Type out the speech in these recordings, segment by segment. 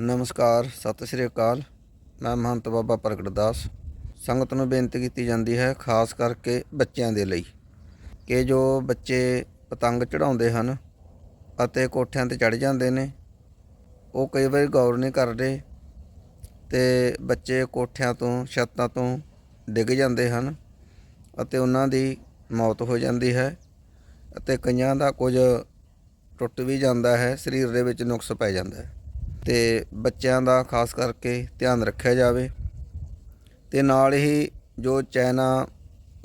ਨਮਸਕਾਰ, ਸਤਿ ਸ੍ਰੀ ਅਕਾਲ। ਮੈਂ ਮਹੰਤ ਬਾਬਾ ਪ੍ਰਗਟ ਦਾਸ। ਸੰਗਤ ਨੂੰ ਬੇਨਤੀ ਕੀਤੀ ਜਾਂਦੀ ਹੈ, ਖਾਸ ਕਰਕੇ ਬੱਚਿਆਂ ਦੇ ਲਈ, ਕਿ ਜੋ ਬੱਚੇ ਪਤੰਗ ਚੜਾਉਂਦੇ ਹਨ ਅਤੇ ਕੋਠਿਆਂ ਤੇ ਚੜ ਜਾਂਦੇ ਨੇ, ਉਹ ਕਈ ਵਾਰੀ ਗੌਰ ਨਹੀਂ ਕਰਦੇ ਤੇ ਬੱਚੇ ਕੋਠਿਆਂ ਤੋਂ, ਛੱਤਾਂ ਤੋਂ ਡਿੱਗ ਜਾਂਦੇ ਹਨ ਅਤੇ ਉਹਨਾਂ ਦੀ ਮੌਤ ਹੋ ਜਾਂਦੀ ਹੈ ਅਤੇ ਕਈਆਂ ਦਾ ਕੁਝ ਟੁੱਟ ਵੀ ਜਾਂਦਾ ਹੈ, ਸਰੀਰ ਦੇ ਵਿੱਚ ਨੁਕਸ ਪੈ ਜਾਂਦਾ ਹੈ। ਤੇ ਬੱਚਿਆਂ ਦਾ ਖਾਸ ਕਰਕੇ ਧਿਆਨ ਰੱਖਿਆ ਜਾਵੇ। ਤੇ ਨਾਲ ਹੀ ਜੋ ਚਾਈਨਾ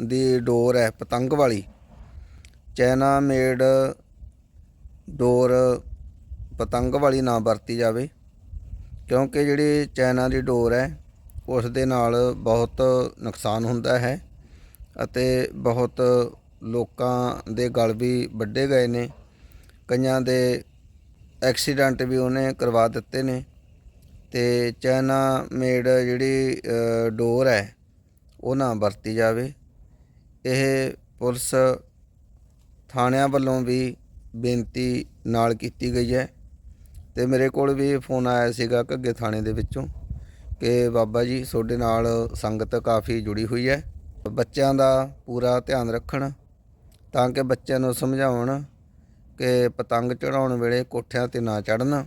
ਦੀ ਡੋਰ ਹੈ, ਪਤੰਗ ਵਾਲੀ ਚਾਈਨਾ ਮੇਡ ਡੋਰ ਪਤੰਗ ਵਾਲੀ ਨਾ ਵਰਤੀ ਜਾਵੇ, ਕਿਉਂਕਿ ਜਿਹੜੀ ਚਾਈਨਾ ਦੀ ਡੋਰ ਹੈ, ਉਸ ਦੇ ਨਾਲ ਬਹੁਤ ਨੁਕਸਾਨ ਹੁੰਦਾ ਹੈ ਅਤੇ ਬਹੁਤ ਲੋਕਾਂ ਦੇ ਗਲ ਵੀ ਵੱਡੇ ਗਏ ਨੇ। ਕਈਆਂ ਦੇ ਐਕਸੀਡੈਂਟ ਵੀ ਉਹਨੇ ਕਰਵਾ ਦਿੱਤੇ ਨੇ ਤੇ ਚਾਈਨਾ ਮੇਡ ਜਿਹੜੀ ਡੋਰ ਹੈ, ਉਹ ਨਾ ਵਰਤੀ ਜਾਵੇ। ਇਹ ਪੁਲਿਸ ਥਾਣਿਆਂ ਵੱਲੋਂ ਵੀ ਬੇਨਤੀ ਨਾਲ ਕੀਤੀ ਗਈ ਹੈ ਤੇ ਮੇਰੇ ਕੋਲ ਵੀ ਫੋਨ ਆਇਆ ਸੀਗਾ ਘੱਗੇ ਥਾਣੇ ਦੇ ਵਿੱਚੋਂ ਕਿ ਬਾਬਾ ਜੀ, ਤੁਹਾਡੇ ਨਾਲ ਸੰਗਤ ਕਾਫੀ ਜੁੜੀ ਹੋਈ ਹੈ। ਬੱਚਿਆਂ ਦਾ ਪੂਰਾ ਧਿਆਨ ਰੱਖਣ ਤਾਂ ਕਿ ਬੱਚਿਆਂ ਨੂੰ ਸਮਝਾਉਣ ਕਿ ਪਤੰਗ ਚੜਾਉਣ ਵੇਲੇ ਕੋਠਿਆਂ ਤੇ ਨਾ ਚੜਨ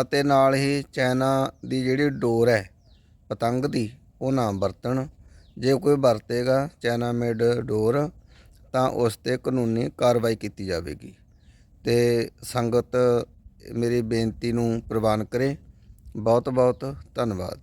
ਅਤੇ ਨਾਲ ਹੀ ਚੈਨਾ ਦੀ ਜਿਹੜੀ ਡੋਰ ਹੈ, ਪਤੰਗ ਦੀ, ਉਹ ਨਾ ਵਰਤਣ। ਜੇ ਕੋਈ ਵਰਤੇਗਾ ਚੈਨਾ ਮੇਡ ਡੋਰ, ਤਾਂ ਉਸ ਤੇ ਕਾਨੂੰਨੀ ਕਾਰਵਾਈ ਕੀਤੀ ਜਾਵੇਗੀ। ਤੇ ਸੰਗਤ, ਮੇਰੀ ਬੇਨਤੀ ਨੂੰ ਪ੍ਰਵਾਨ ਕਰੇ। ਬਹੁਤ ਬਹੁਤ ਧੰਨਵਾਦ।